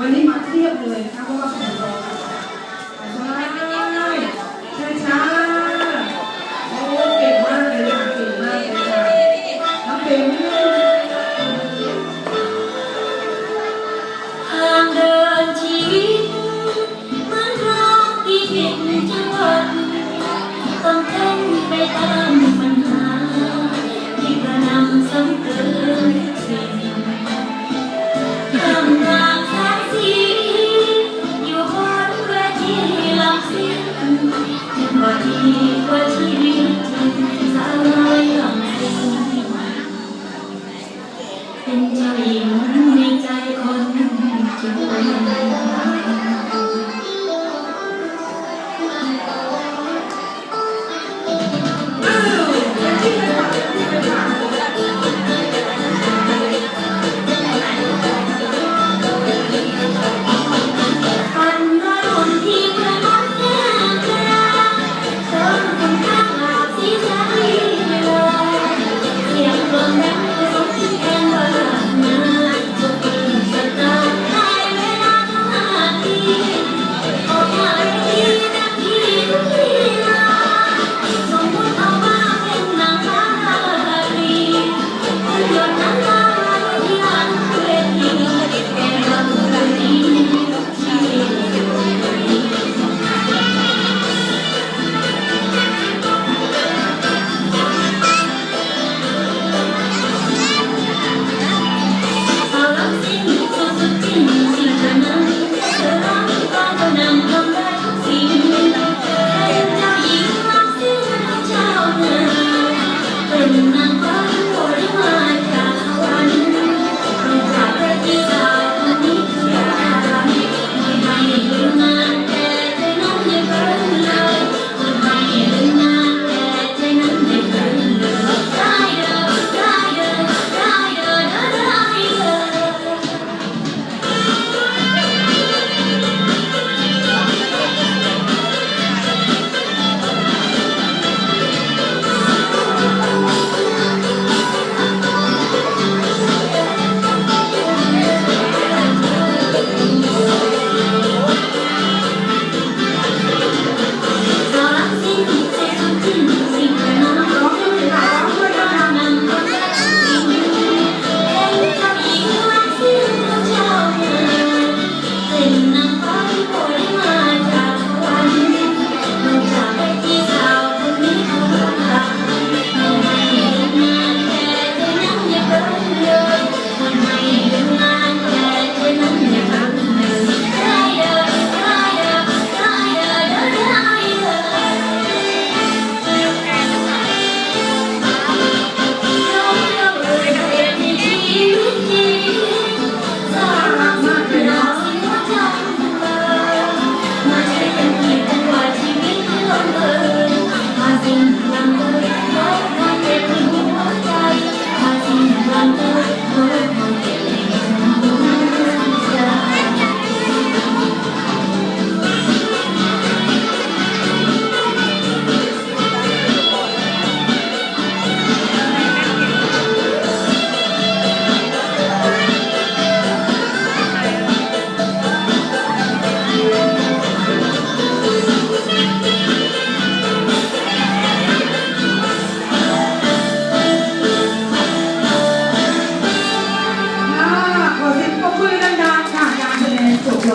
วันนี้มาเทียบเลยนะคะเพราะว่าขนมรอใช่ใช่ๆโอ้เก่งมากเลยค่ะเก่งมากเลยค่ะน้องเบลนี่ทางเดินชีวิตเหมือนทางที่ผิดจังหวะต้องเต้นไปตามปัญหา ที่กระนำซ้ำเติมสิ่งทำทาง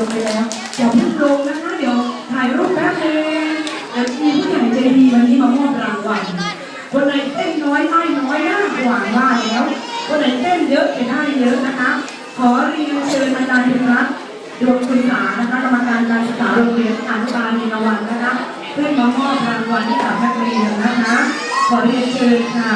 งไปแล้วอย่าเพิ่งลงนะคะ เดี๋ยวถ่ายรูปแป๊บนึงเดี๋ยวมีผู้ใหญ่ใจดีวันนี้มามอบรางวัลคนไหนเต้นน้อยได้น้อยนะหวังว่าแล้วคนไหนเต้นเยอะจะได้เยอะนะคะ ขอเรียนเชิญอาจารย์พิรัตน์ดวงคุณสานะคะกรรมการการศึกษาโรงเรียนอนุบาลมีรวัลนะคะเพื่อมามอบรางวัลให้กับนักเรียนนะคะ ขอเรียนเชิญค่ะ